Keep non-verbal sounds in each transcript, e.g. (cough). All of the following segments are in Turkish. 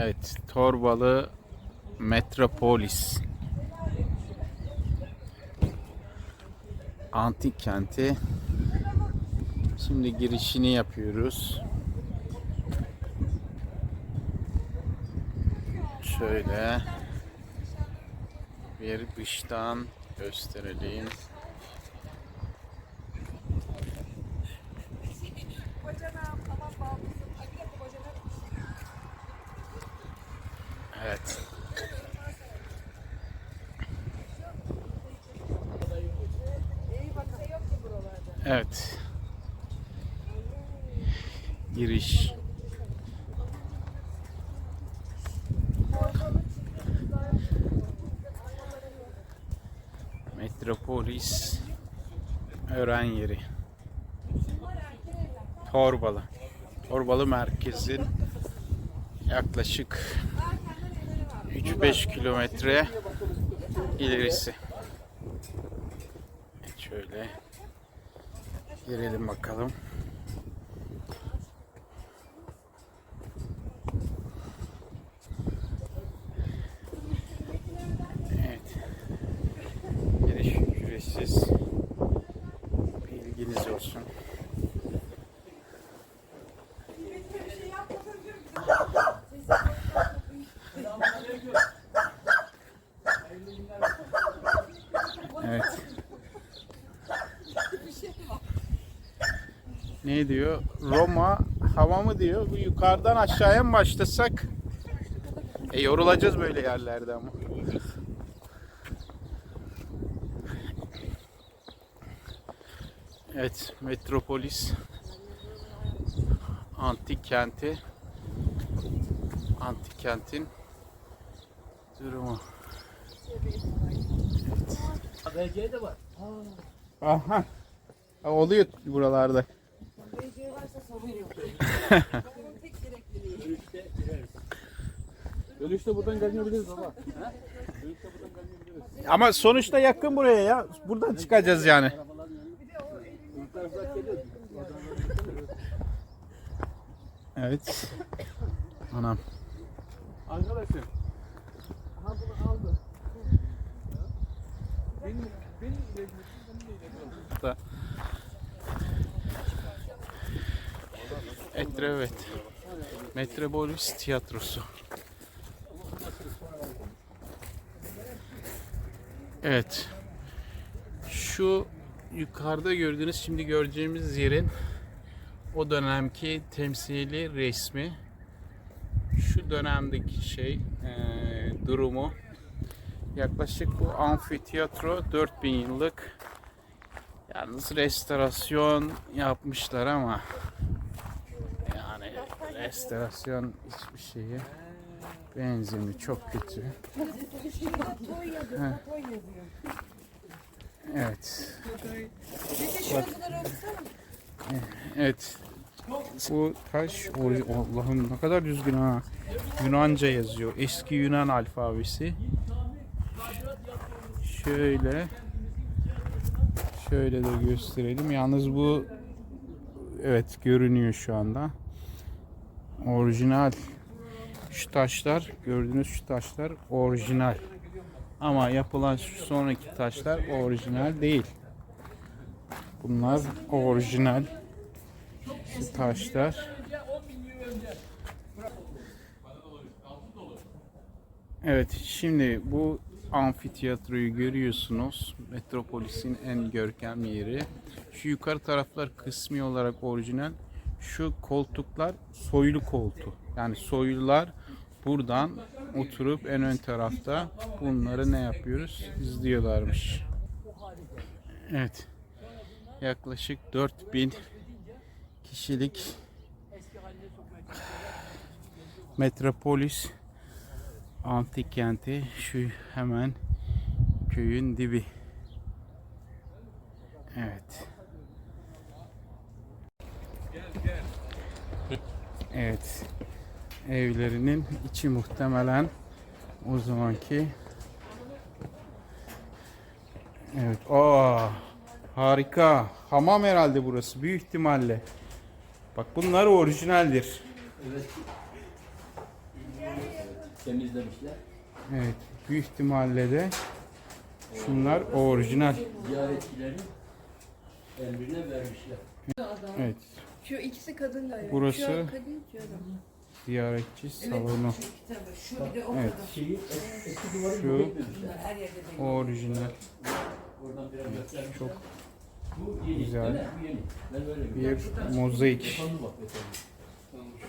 Evet, Torbalı Metropolis. Antik kenti. Şimdi girişini yapıyoruz. Şöyle bir dıştan gösterelim. Evet. Evet. Giriş. Metropolis öğren yeri. Torbalı. Torbalı merkezin yaklaşık 3-5 kilometre ilerisi. Evet, şöyle girelim bakalım. Evet. Giriş ücretsiz. Bilginiz olsun. Ne diyor? Roma hava mı diyor? Bu yukarıdan aşağıya mı başlasak? E yorulacağız böyle yerlerde ama. Evet, Metropolis antik kenti antik kentin durumu. ABC de var. Aha. Ha, Oluyor buralarda. Onun tek gerekliliği. Dönüşte buradan gelmeyebiliriz baba. Dönüşte buradan gelmeyebiliriz. Ama sonuçta yakın buraya ya. Buradan çıkacağız yani. Evet. Anam. Arkadaşım. Ha bunu aldı. Benim, benim ile benim ile Da. Evet. Metropolis tiyatrosu. Evet. Şu yukarıda gördüğünüz şimdi göreceğimiz yerin o dönemki temsili resmi şu dönemdeki şey eee, durumu yaklaşık bu amfiteyatro 4000 yıllık yalnız restorasyon yapmışlar ama restorasyon hiçbir şeye benzemiyor çok kötü. Evet. Evet. Bu taş Allah'ım ne kadar düzgün ha. Yunanca yazıyor. Eski Yunan alfabesi. Şöyle. Şöyle de gösterelim. Yalnız bu evet görünüyor şu anda orijinal şu taşlar gördüğünüz şu taşlar orijinal ama yapılan şu sonraki taşlar orijinal değil bunlar orijinal şu taşlar Evet şimdi bu amfiteyatroyu görüyorsunuz. Metropolis'in en görkemli yeri. Şu yukarı taraflar kısmi olarak orijinal. Şu koltuklar soylu koltuk. Yani soylular buradan oturup en ön tarafta bunları ne yapıyoruz? İzliyorlarmış. Evet. Yaklaşık 4000 kişilik Metropolis antik kenti şu hemen köyün dibi. Evet. Evet. Evlerinin içi muhtemelen o zamanki Evet. Aa, harika. Hamam herhalde burası büyük ihtimalle. Bak bunlar orijinaldir. Yani temizlemişler. Evet. Büyük ihtimalle de şunlar orijinal. Ziyaretçileri emrine vermişler. Evet. Şu ikisi kadın galiba. Burası- Şu kadın, şu adam. Ziyaretçi salonu. Şu kitabı, şu bir de o Evet. kadar. Şeyi es- eski duvarı Şu- yok etmemişler. Bunlar her yerde belli. Orijinal. Oradan biraz göstermişler. Çok Bu yeni. güzel. değil mi? Bu yeni. Ben böyle bir mozaik. Bak.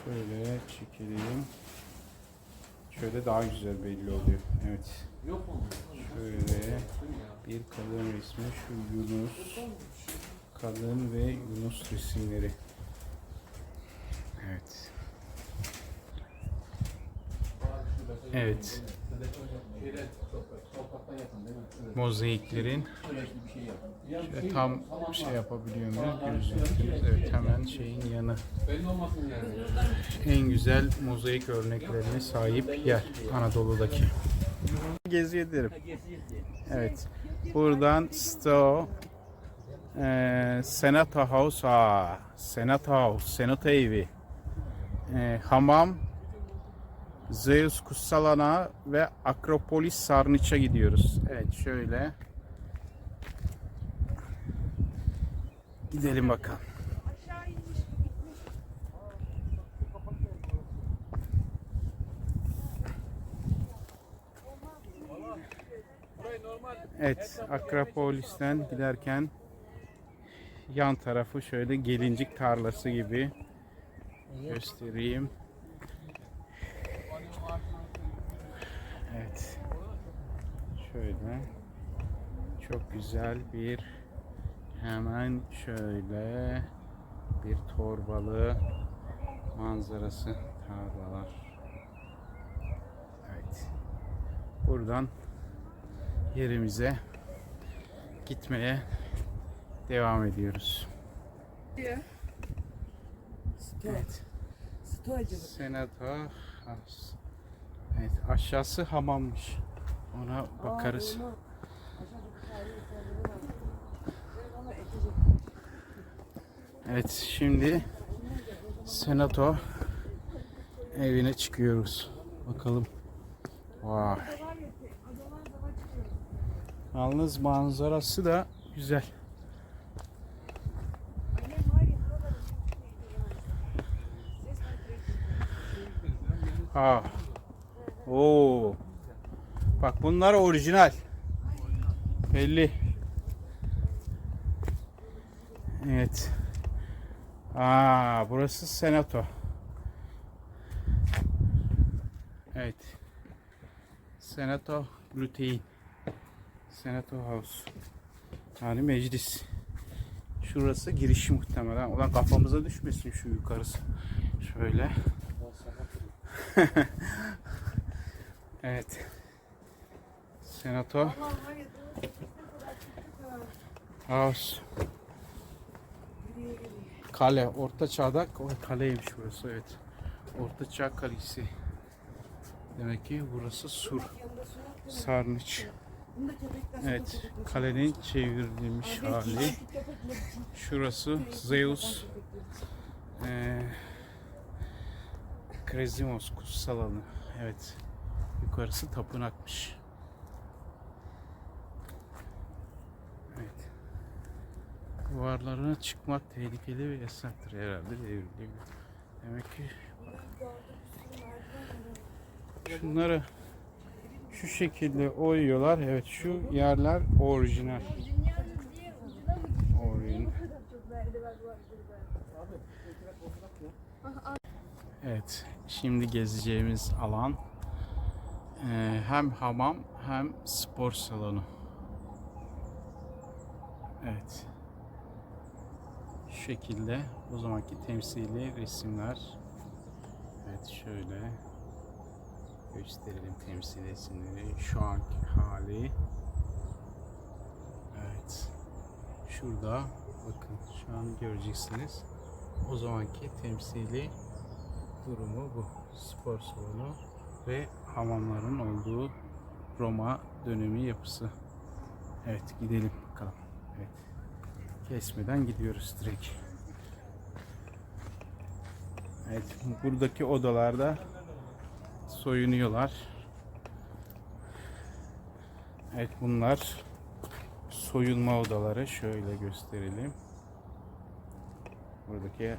Şöyle çekelim. Şöyle daha güzel belli oluyor. Evet. Yok mu? Şöyle bir kadın resmi. Şu Yunus. Kadın ve Yunus resimleri. Evet. Evet. Mozaiklerin şöyle tam şey yapabiliyor muyuz? Gözüküyoruz. Evet hemen şeyin yanı. En güzel mozaik örneklerine sahip yer Anadolu'daki. Gezi ederim. Evet. Buradan Sto eee Senato House, aa, Senato House, Senato evi, eee, hamam, Zeus Kutsal Ana ve Akropolis Sarnıç'a gidiyoruz. Evet şöyle. Gidelim bakalım. Evet, Akropolis'ten giderken yan tarafı şöyle gelincik tarlası gibi göstereyim. Evet. Şöyle çok güzel bir hemen şöyle bir torbalı manzarası tarlalar. Evet. Buradan yerimize gitmeye devam ediyoruz. Diyor. Evet. Stoacılık. Senato. Evet, aşağısı hamammış. Ona bakarız. Evet, şimdi Senato evine çıkıyoruz. Bakalım. Vay. Yalnız manzarası da güzel. Ha. Oo. Bak bunlar orijinal. Belli. Evet. Aa, burası senato. Evet. Senato Glutein. Senato House. Yani meclis. Şurası girişi muhtemelen. Ulan kafamıza düşmesin şu yukarısı. Şöyle. (laughs) evet. Senato House. Kale. Orta çağda kaleymiş burası evet. Orta çağ kalesi. Demek ki burası sur. Sarnıç. Evet. Kalenin çevrilmiş hali. Şurası Zeus. Ee, Krezimos kutsal alanı. Evet. Yukarısı tapınakmış. Evet. Duvarlarına çıkmak tehlikeli ve yasaktır herhalde devriliyor. Demek ki şunları şu şekilde oyuyorlar. Evet şu yerler orijinal. Orijinal. Evet, şimdi gezeceğimiz alan eee, hem hamam hem spor salonu. Evet. Şu şekilde o zamanki temsili resimler. Evet şöyle gösterelim temsil resimleri. Şu anki hali. Evet. Şurada bakın şu an göreceksiniz. O zamanki temsili durumu bu. Spor salonu ve hamamların olduğu Roma dönemi yapısı. Evet gidelim bakalım. Evet. Kesmeden gidiyoruz direkt. Evet buradaki odalarda soyunuyorlar. Evet bunlar soyunma odaları. Şöyle gösterelim. Buradaki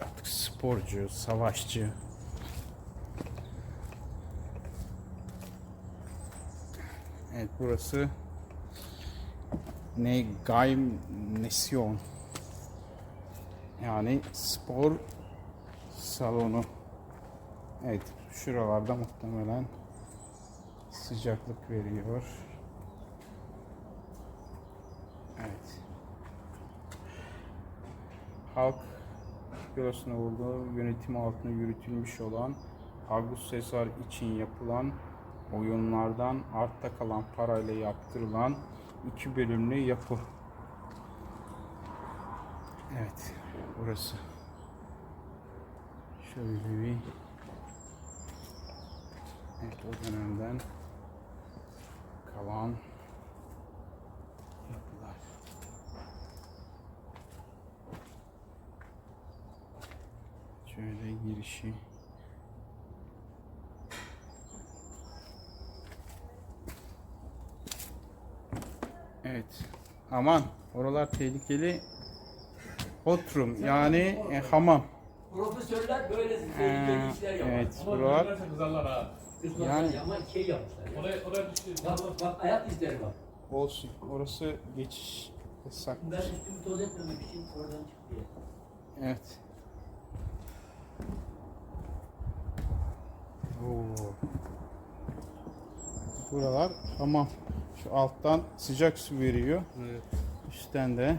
artık sporcu, savaşçı. Evet burası ne Gymnasium. Yani spor salonu. Evet şuralarda muhtemelen sıcaklık veriyor. Evet. Halk bürosuna olduğu yönetim altında yürütülmüş olan August Caesar için yapılan oyunlardan artta kalan parayla yaptırılan iki bölümlü yapı. Evet, burası. Şöyle bir Evet, o dönemden kalan Şöyle girişi. Evet. Aman oralar tehlikeli. Otrum yani e, hamam. Profesörler böyle Ee, tehlikeli işler yapar. evet Ama buralar kızarlar ha. Yani- ama şey yapmışlar. ya. Oraya, oraya düştü. Bak bak bak ayak izleri bak. olsun. Orası geçiş yasak. Ben üstümü toz etmemek için oradan çıktı. Evet. Oo. Buralar hamam. Şu alttan sıcak su veriyor. Evet. Üstten de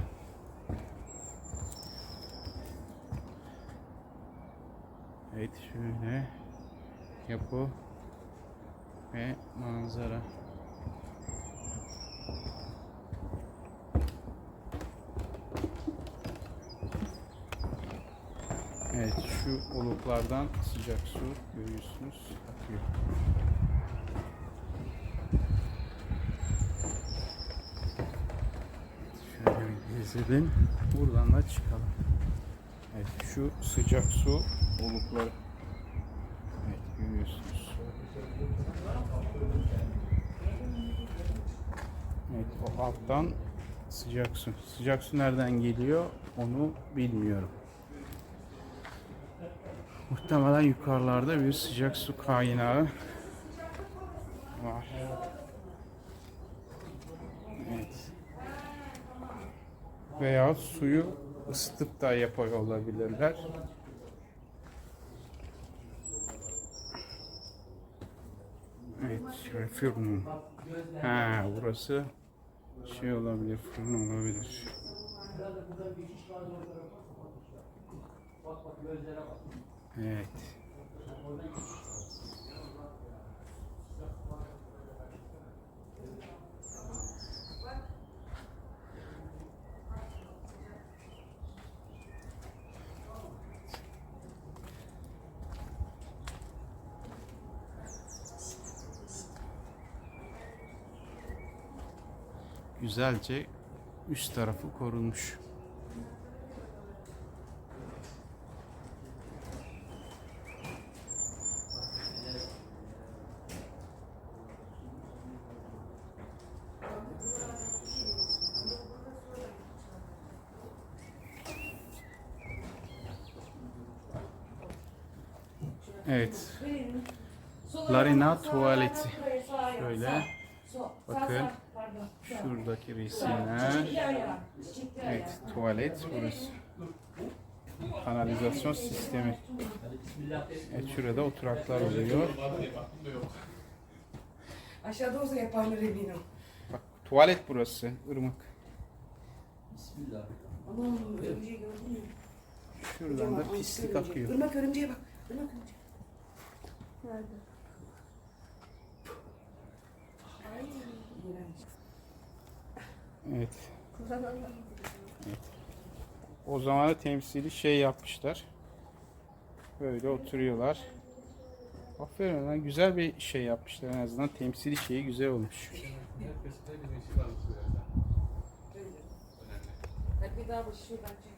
Evet şöyle yapı ve manzara. Evet şu oluklardan sıcak su görüyorsunuz akıyor. Şöyle bir gezelim. Buradan da çıkalım. Evet şu sıcak su olukları. Evet görüyorsunuz. Evet o alttan sıcak su. Sıcak su nereden geliyor onu bilmiyorum. Muhtemelen yukarılarda bir sıcak su kaynağı var. Evet. Veya suyu ısıtıp da yapıyor olabilirler. Evet, şöyle fırın. Ha, burası şey olabilir, fırın olabilir. Bak bak gözlere bak. Evet. Güzelce üst tarafı korunmuş. Evet. Larina tuvaleti. Şöyle. Bakın. Şuradaki resimler. Evet, tuvalet burası. Kanalizasyon sistemi. Evet, şurada oturaklar oluyor. Aşağıda olsa yaparlar eminim. Bak, tuvalet burası, ırmak. Bismillah. Aman örümceği gördün mü? Şuradan da pislik akıyor. Irmak örümceğe bak. Irmak örümceğe. Nerede? Ay, iğrenç. Evet. evet. O zaman da temsili şey yapmışlar. Böyle oturuyorlar. Aferin lan güzel bir şey yapmışlar en azından temsili şeyi güzel olmuş. Bir daha başı şuradan.